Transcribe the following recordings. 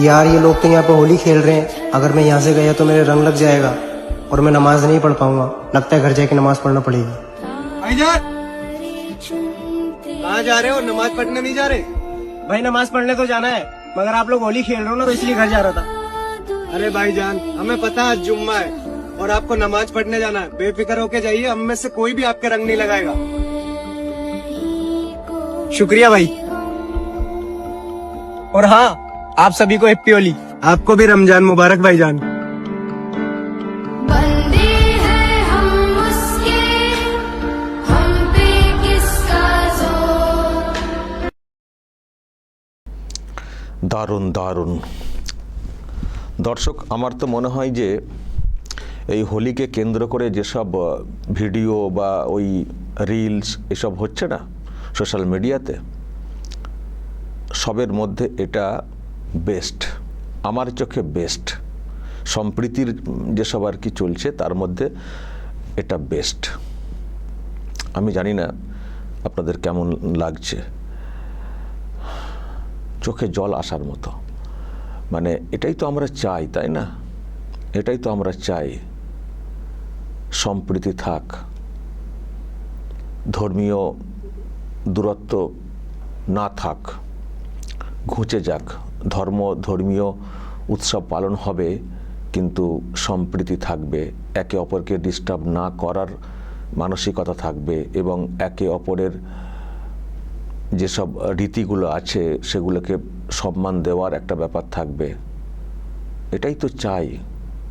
यार ये लोग तो यहाँ पे होली खेल रहे हैं। अगर मैं यहाँ से गया तो मेरे रंग लग जाएगा और मैं नमाज़ नहीं पढ़ पाऊँगा। लगता है घर जाके नमाज़ पढ़ना पड़ेगी। कहाँ जा रहे हो? नमाज़ पढ़ने नहीं जा रहे? भाई नमाज़ पढ़ने तो जाना है मगर आप लोग होली खेल रहे हो ना तो इसलिए घर जा रहा था। अरे भाईजान हमें पता है आज जुम्मा है और आपको नमाज़ पढ़ने जाना है। बेफिक्र होके जाइए हम में से कोई भी आपके रंग नहीं लगाएगा। शुक्रिया भाई। और हाँ आप सभी को हैप्पी होली आपको भी रमजान मुबारक भाईजान बंदे हैं हम उसके हम पे किसका जोर দারুণ দারুণ দর্শক আমার তো মনে হয় যে এই হোলিকে কেন্দ্র করে যেসব আহ, ভিডিও বা ওই রিলস এসব হচ্ছে না সোশ্যাল মিডিয়াতে সবের মধ্যে এটা বেস্ট আমার চোখে বেস্ট সম্প্রীতির যেসব আর কি চলছে তার মধ্যে এটা বেস্ট আমি জানি না আপনাদের কেমন লাগছে। চোখে জল আসার মতো। মানে এটাই তো আমরা চাই, তাই না? এটাই তো আমরা চাই। সম্প্রীতি থাক। ধর্মীয় দূরত্ব না থাক। ঘুচে যাক। ধর্ম, ধর্মীয় উৎসব পালন হবে, কিন্তু সম্প্রীতি থাকবে। একে অপরকে ডিস্টার্ব না করার মানসিকতা থাকবে এবং একে অপরের যেসব রীতিগুলো আছে, সেগুলোকে সম্মান দেওয়ার একটা ব্যাপার থাকবে। এটাই তো চাই,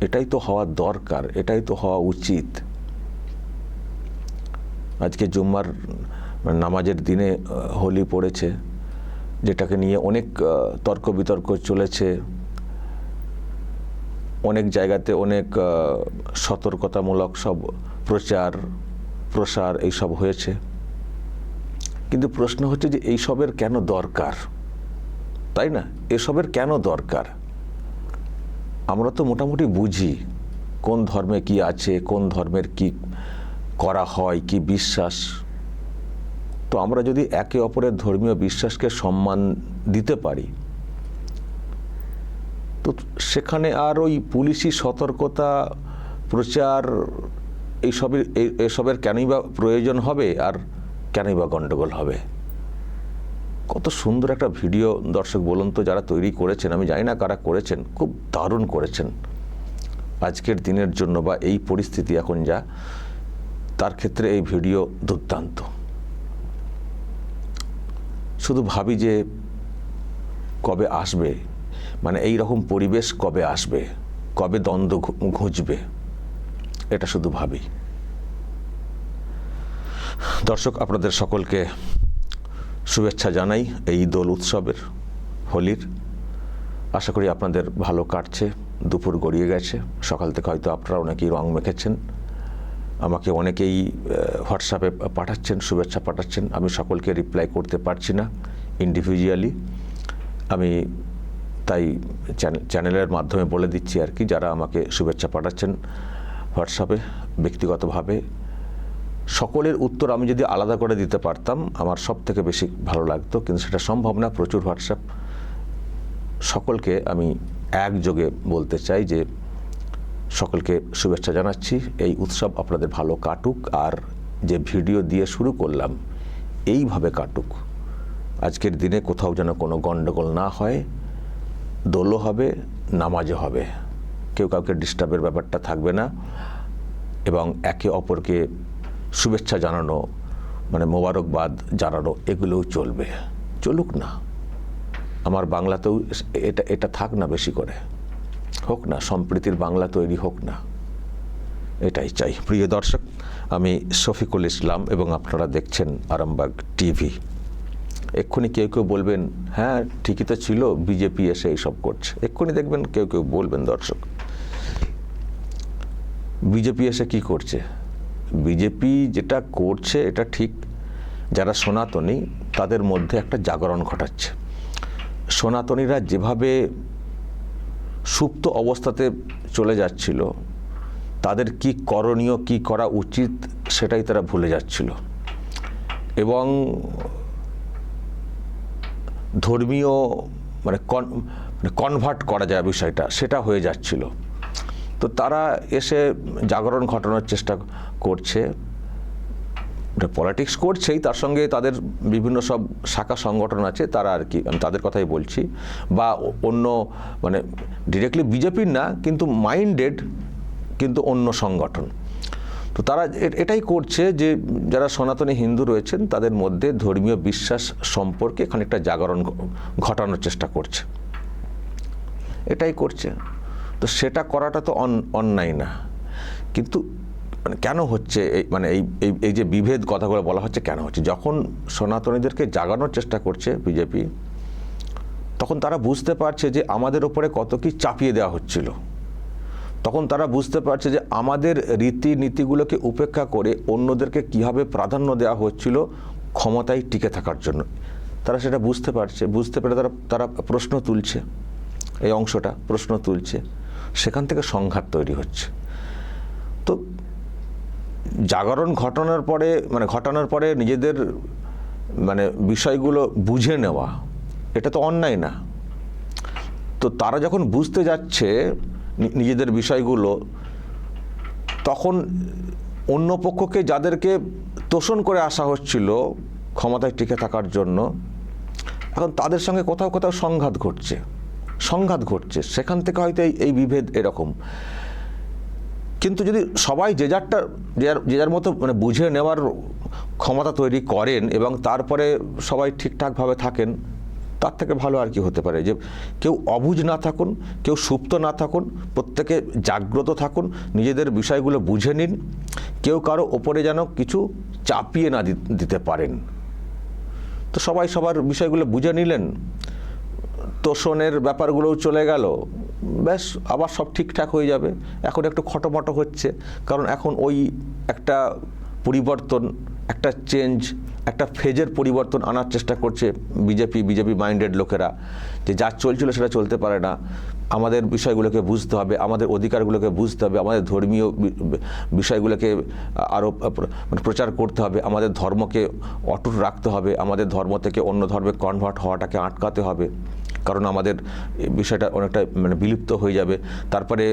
এটাই তো হওয়া দরকার, এটাই তো হওয়া উচিত। আজকে জুম্মার নামাজের দিনে হোলি পড়েছে। যেটাকে নিয়ে অনেক তর্ক বিতর্ক চলেছে। অনেক জায়গাতে অনেক সতর্কতামূলক সব প্রচার, প্রসার এইসব হয়েছে। কিন্তু প্রশ্ন হচ্ছে যে এইসবের কেন দরকার? তাই না? এসবের কেন দরকার? আমরা তো মোটামুটি বুঝি কোন ধর্মে কি আছে, কোন ধর্মের কি করা হয়, কি বিশ্বাস তো আমরা যদি একে অপরের ধর্মীয় বিশ্বাসকে সম্মান দিতে পারি, তো সেখানে আর ওই পুলিশি সতর্কতা প্রচার এইসবের, এই- এসবের কেনই বা প্রয়োজন হবে আর কেনই বা গণ্ডগোল হবে? কত সুন্দর একটা ভিডিও দর্শক বলুন তো যারা তৈরি করেছেন, আমি জানি না কারা করেছেন, খুব দারুণ করেছেন। আজকের দিনের জন্য বা এই পরিস্থিতি এখন যা, তার ক্ষেত্রে এই ভিডিও দুর্দান্ত। শুধু ভাবি যে কবে আসবে? মানে এই রকম পরিবেশ কবে আসবে? কবে দ্বন্দ্ব ঘুচবে? এটা শুধু ভাবি। দর্শক, আপনাদের সকলকে শুভেচ্ছা জানাই এই দোল উৎসবের, হোলির। আশা করি আপনাদের ভালো কাটছে, দুপুর গড়িয়ে গেছে। সকাল থেকে হয়তো আপনারা অনেকেই রং মেখেছেন। আমাকে অনেকেই হোয়াটসঅ্যাপে পাঠাচ্ছেন, শুভেচ্ছা পাঠাচ্ছেন। আমি সকলকে রিপ্লাই করতে পারছি না ইন্ডিভিজুয়ালি আমি তাই চ্যানে- চ্যানেলের মাধ্যমে বলে দিচ্ছি আর কি, যারা আমাকে শুভেচ্ছা পাঠাচ্ছেন হোয়াটসঅ্যাপে ব্যক্তিগতভাবে। সকলের উত্তর আমি যদি আলাদা করে দিতে পারতাম, আমার সব থেকে বেশি ভালো লাগতো, কিন্তু সেটা সম্ভব না, প্রচুর হোয়াটসঅ্যাপ। সকলকে আমি একযোগে বলতে চাই যে সকলকে শুভেচ্ছা জানাচ্ছি। এই উৎসব আপনাদের ভালো কাটুক আর যে ভিডিও দিয়ে শুরু করলাম, এইভাবে কাটুক। আজকের দিনে কোথাও যেন কোনো গণ্ডগোল না হয়, দোলও হবে, নামাজও হবে। কেউ কাউকে ডিস্টার্বের ব্যাপারটা থাকবে না এবং একে অপরকে শুভেচ্ছা জানানো মানে মোবারকবাদ জানানো, এগুলোও চলবে। চলুক না। আমার বাংলাতেও এটা এটা থাক না বেশি করে। হোক না, সম্প্রীতির বাংলা তৈরি হোক না, এটাই চাই। প্রিয় দর্শক, আমি শফিকুল ইসলাম এবং আপনারা দেখছেন আরামবাগ টিভি। এক্ষুনি কেউ কেউ বলবেন হ্যাঁ ঠিকই তো ছিল, বিজেপি এসে এইসব করছে। এক্ষুনি দেখবেন কেউ কেউ বলবেন, দর্শক, বিজেপি এসে কি করছে? বিজেপি যেটা করছে, এটা ঠিক, যারা সনাতনী, তাদের মধ্যে একটা জাগরণ ঘটাচ্ছে। সনাতনীরা যেভাবে সুপ্ত অবস্থাতে চলে যাচ্ছিল। তাদের কি করণীয়, কি করা উচিত সেটাই তারা ভুলে যাচ্ছিল। এবং ধর্মীয় মানে কন মানে কনভার্ট করা যায় বিষয়টা, সেটা হয়ে যাচ্ছিল। তো তারা এসে জাগরণ ঘটানোর চেষ্টা করছে। পলিটিক্স করছেই, তার সঙ্গে তাদের বিভিন্ন সব শাখা সংগঠন আছে, তারা আর কি, আমি তাদের কথাই বলছি। বা অন্য মানে ডিরেক্টলি বিজেপির না, কিন্তু মাইন্ডেড কিন্তু অন্য সংগঠন। তো তারা এটাই করছে যে যারা সনাতনী হিন্দু রয়েছেন, তাদের মধ্যে ধর্মীয় বিশ্বাস সম্পর্কে খানিকটা জাগরণ ঘটানোর চেষ্টা করছে। এটাই করছে। তো সেটা করাটা তো অন- অন্যায় না। কিন্তু মানে কেন হচ্ছে এই মানে এই এই যে বিভেদ কথাগুলো বলা হচ্ছে কেন হচ্ছে? যখন সনাতনীদেরকে জাগানোর চেষ্টা করছে বিজেপি, তখন তারা বুঝতে পারছে যে আমাদের ওপরে কত কি চাপিয়ে দেওয়া হচ্ছিল। তখন তারা বুঝতে পারছে যে আমাদের রীতিনীতিগুলোকে উপেক্ষা করে অন্যদেরকে কীভাবে প্রাধান্য দেওয়া হচ্ছিল ক্ষমতায় টিকে থাকার জন্য। তারা সেটা বুঝতে পারছে, বুঝতে পেরে তারা তারা প্রশ্ন তুলছে। এই অংশটা প্রশ্ন তুলছে। সেখান থেকে সংঘাত তৈরি হচ্ছে। জাগরণ ঘটানোর পরে মানে ঘটানোর পরে নিজেদের মানে বিষয়গুলো বুঝে নেওয়া, এটা তো অন্যায় না। তো তারা যখন বুঝতে যাচ্ছে নিজেদের বিষয়গুলো, তখন অন্য পক্ষকে যাদেরকে তোষণ করে আসা হচ্ছিল ক্ষমতায় টিকে থাকার জন্য, এখন তাদের সঙ্গে কোথাও কোথাও সংঘাত ঘটছে। সংঘাত ঘটছে। সেখান থেকে হয়তো এই বিভেদ এরকম। কিন্তু যদি সবাই যে যারটা, যে যার- যে যার মতো মানে বুঝে নেওয়ার ক্ষমতা তৈরি করেন এবং তারপরে সবাই ঠিকঠাকভাবে থাকেন, তার থেকে ভালো আর কি হতে পারে যে কেউ অবুঝ না থাকুন, কেউ সুপ্ত না থাকুন, প্রত্যেকে জাগ্রত থাকুন, নিজেদের বিষয়গুলো বুঝে নিন, কেউ কারও ওপরে যেন কিছু চাপিয়ে না দিতে পারেন। তো সবাই সবার বিষয়গুলো বুঝে নিলেন, তোষণের ব্যাপারগুলোও চলে গেল ব্যাস, আবার সব ঠিকঠাক হয়ে যাবে। এখন একটু খটোমটো হচ্ছে, কারণ এখন ওই একটা পরিবর্তন, একটা চেঞ্জ একটা ফেজের পরিবর্তন আনার চেষ্টা করছে বিজেপি বিজেপি মাইন্ডেড লোকেরা, যে যা চলছিল সেটা চলতে পারে না। আমাদের বিষয়গুলোকে বুঝতে হবে, আমাদের অধিকারগুলোকে বুঝতে হবে, আমাদের ধর্মীয় বিষয়গুলোকে আরও মানে প্রচার করতে হবে, আমাদের ধর্মকে অটুট রাখতে হবে, আমাদের ধর্ম থেকে অন্য ধর্মে কনভার্ট হওয়াটাকে আটকাতে হবে। কারণ আমাদের বিষয়টা অনেকটা মানে বিলুপ্ত হয়ে যাবে। তারপরে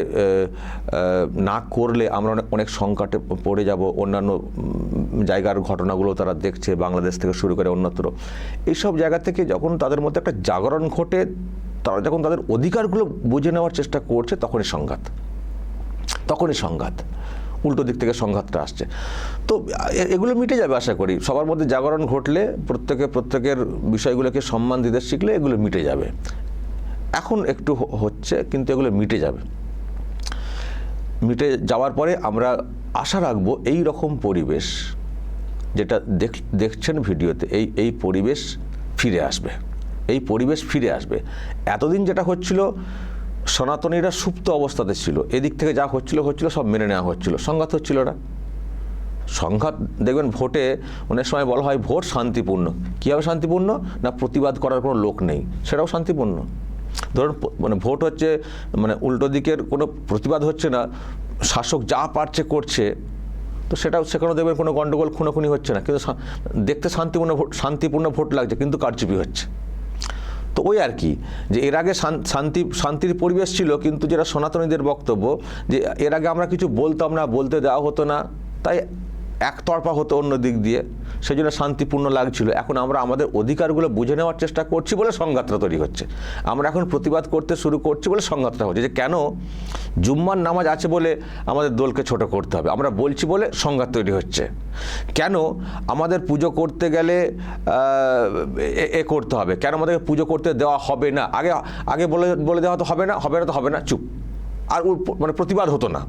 না করলে আমরা অনেক সংকটে পড়ে যাব। অন্যান্য জায়গার ঘটনাগুলো তারা দেখছে, বাংলাদেশ থেকে শুরু করে অন্যত্র। এইসব জায়গা থেকে যখন তাদের মধ্যে একটা জাগরণ ঘটে, তারা যখন তাদের অধিকারগুলো বুঝে নেওয়ার চেষ্টা করছে, তখনই সংঘাত। তখনই সংঘাত। উল্টো দিক থেকে সংঘাতটা আসছে। তো এগুলো মিটে যাবে আশা করি। সবার মধ্যে জাগরণ ঘটলে, প্রত্যেকে প্রত্যেকের বিষয়গুলোকে সম্মান দিতে শিখলে এগুলো মিটে যাবে। এখন একটু হচ্ছে, কিন্তু এগুলো মিটে যাবে। মিটে যাওয়ার পরে আমরা আশা রাখব এই রকম পরিবেশ যেটা দেখ, দেখছেন ভিডিওতে, এই এই পরিবেশ ফিরে আসবে। এই পরিবেশ ফিরে আসবে। এতদিন যেটা হচ্ছিল সনাতনীরা সুপ্ত অবস্থাতে ছিল। এদিক থেকে যা হচ্ছিল হচ্ছিল, সব মেনে নেওয়া হচ্ছিল। সংঘাত হচ্ছিল না সংঘাত, দেখবেন ভোটে অনেক সময় বলা হয় ভোট শান্তিপূর্ণ। কীভাবে শান্তিপূর্ণ? না প্রতিবাদ করার কোনো লোক নেই। সেটাও শান্তিপূর্ণ। ধরুন মানে ভোট হচ্ছে মানে উল্টো দিকের কোনো প্রতিবাদ হচ্ছে না, শাসক যা পারছে করছে, তো সেটাও সেখানেও দেখবেন কোনো গণ্ডগোল, খুনোখুনি হচ্ছে না। কিন্তু দেখতে শান্তিপূর্ণ ভোট শান্তিপূর্ণ ভোট লাগছে, কিন্তু কারচুপি হচ্ছে। তো ওই আর কি, যে এর আগে শান্তি, শান্তির পরিবেশ ছিল, কিন্তু যেটা সনাতনীদের বক্তব্য, যে এর আগে আমরা কিছু বলতাম না, বলতে দেওয়া হতো না, তাই একতরফা হতো অন্য দিক দিয়ে। সেই জন্য শান্তিপূর্ণ লাগছিল। এখন আমরা আমাদের অধিকারগুলো বুঝে নেওয়ার চেষ্টা করছি বলে সংঘাতটা তৈরি হচ্ছে। আমরা এখন প্রতিবাদ করতে শুরু করছি বলে সংঘাতটা হচ্ছে যে কেন জুম্মার নামাজ আছে বলে আমাদের দোলকে ছোট করতে হবে? আমরা বলছি বলে সংঘাত তৈরি হচ্ছে। কেন আমাদের পুজো করতে গেলে এ- করতে হবে? কেন আমাদেরকে পুজো করতে দেওয়া হবে না? আগে আগে বলে বলে দেওয়া তো হবে না হবে না তো হবে না, চুপ। আর মানে প্রতিবাদ হতো না।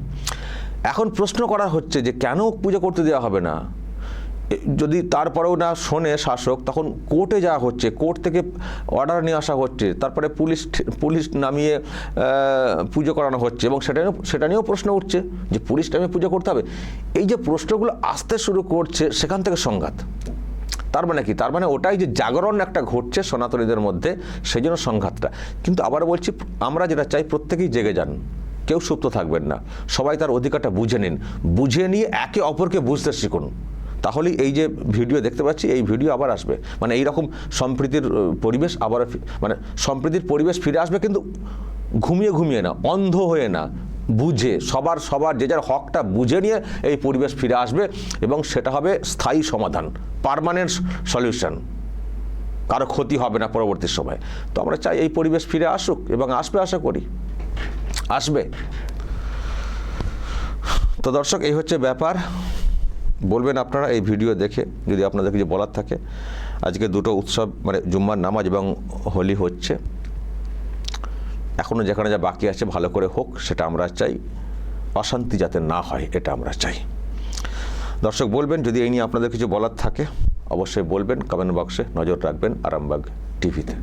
এখন প্রশ্ন করা হচ্ছে যে কেন পুজো করতে দেওয়া হবে না? যদি তারপরেও না শোনে শাসক, তখন কোর্টে যাওয়া হচ্ছে, কোর্ট থেকে অর্ডার নিয়ে আসা হচ্ছে, তারপরে পুলিশ পুলিশ নামিয়ে পুজো করানো হচ্ছে এবং সেটা সেটা নিয়েও প্রশ্ন উঠছে যে পুলিশ নামিয়ে পুজো করতে হবে। এই যে প্রশ্নগুলো আসতে শুরু করছে, সেখান থেকে সংঘাত। তার মানে কি? তার মানে ওটাই যে জাগরণ একটা ঘটছে সনাতনীদের মধ্যে, সেই জন্য সংঘাতটা। কিন্তু আবার বলছি, আমরা যেটা চাই প্রত্যেকেই জেগে যান। কেউ সুপ্ত থাকবেন না। সবাই তার অধিকারটা বুঝে নিন। বুঝে নিয়ে একে অপরকে বুঝতে শিখুন। তাহলেই এই যে ভিডিও দেখতে পাচ্ছি, এই ভিডিও আবার আসবে। মানে এই রকম সম্প্রীতির পরিবেশ আবার মানে সম্প্রীতির পরিবেশ ফিরে আসবে কিন্তু ঘুমিয়ে ঘুমিয়ে না, অন্ধ হয়ে না। বুঝে, সবার সবার যে যার হকটা বুঝে নিয়ে এই পরিবেশ ফিরে আসবে এবং সেটা হবে স্থায়ী সমাধান, পারমানেন্ট সলিউশন। কারও ক্ষতি হবে না পরবর্তী সময়। তো আমরা চাই এই পরিবেশ ফিরে আসুক এবং আসবে আশা করি। আসবে। তো দর্শক, এই হচ্ছে ব্যাপার। বলবেন আপনারা এই ভিডিও দেখে, যদি আপনাদের কিছু বলার থাকে। আজকে দুটো উৎসব মানে জুম্মার নামাজ এবং হোলি হচ্ছে। এখনও যেখানে যা বাকি আছে, ভালো করে হোক, সেটা আমরা চাই। অশান্তি যাতে না হয়, এটা আমরা চাই। দর্শক, বলবেন, যদি এই নিয়ে আপনাদের কিছু বলার থাকে, অবশ্যই বলবেন। কমেন্ট বক্সে নজর রাখবেন, আরামবাগ টিভিতে।